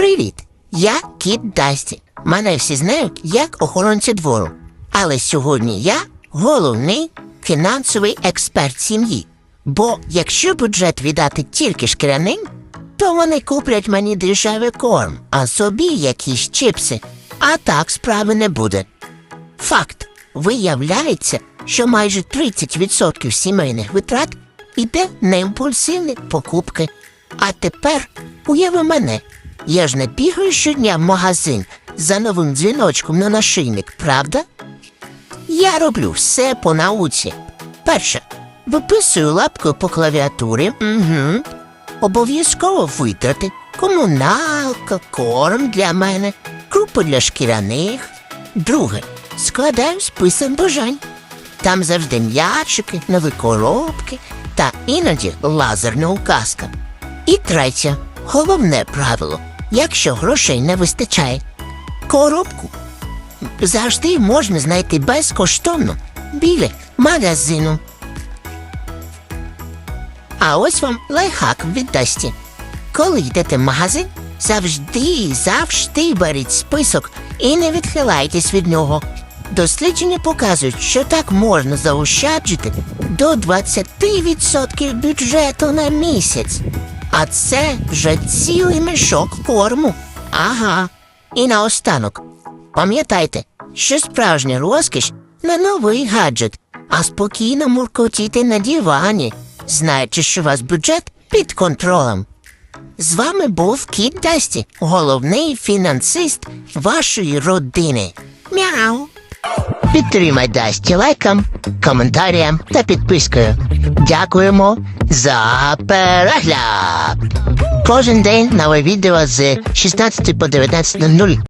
Привіт! Я кіт Дасті. Мене всі знають як охоронця двору. Але сьогодні я головний фінансовий експерт сім'ї. Бо якщо бюджет віддати тільки шкіряним, то вони куплять мені дешевий корм, а собі якісь чипси. А так справи не буде. Факт. Виявляється, що майже 30% сімейних витрат іде на імпульсивні покупки. А тепер уяви мене. Я ж не бігаю щодня в магазин за новим дзвіночком на нашийник, правда? Я роблю все по науці. Перше, виписую лапкою по клавіатурі. Угу. Обов'язково витрати. Комуналка, корм для мене, крупи для шкіряних. Друге, складаю список бажань. Там завжди м'ячики, нові коробки та іноді лазерна указка. І третє, головне правило, якщо грошей не вистачає, коробку завжди можна знайти безкоштовно біля магазину. А ось вам лайфхак від Дасті. Коли йдете в магазин, завжди, завжди беріть список і не відхилайтесь від нього. Дослідження показують, що так можна заощаджити до 20% бюджету на місяць. А це вже цілий мішок корму. Ага. І наостанок. Пам'ятайте, що справжня розкіш не новий гаджет, а спокійно муркотіти на дивані, знаючи, що у вас бюджет під контролем. З вами був Кіт Дасті, головний фінансист вашої родини. Мяу. Підтримай Дасті лайком, коментарем та підпискою. Дякуємо за перегляд. Кожен день нове відео з 16 по 19.00.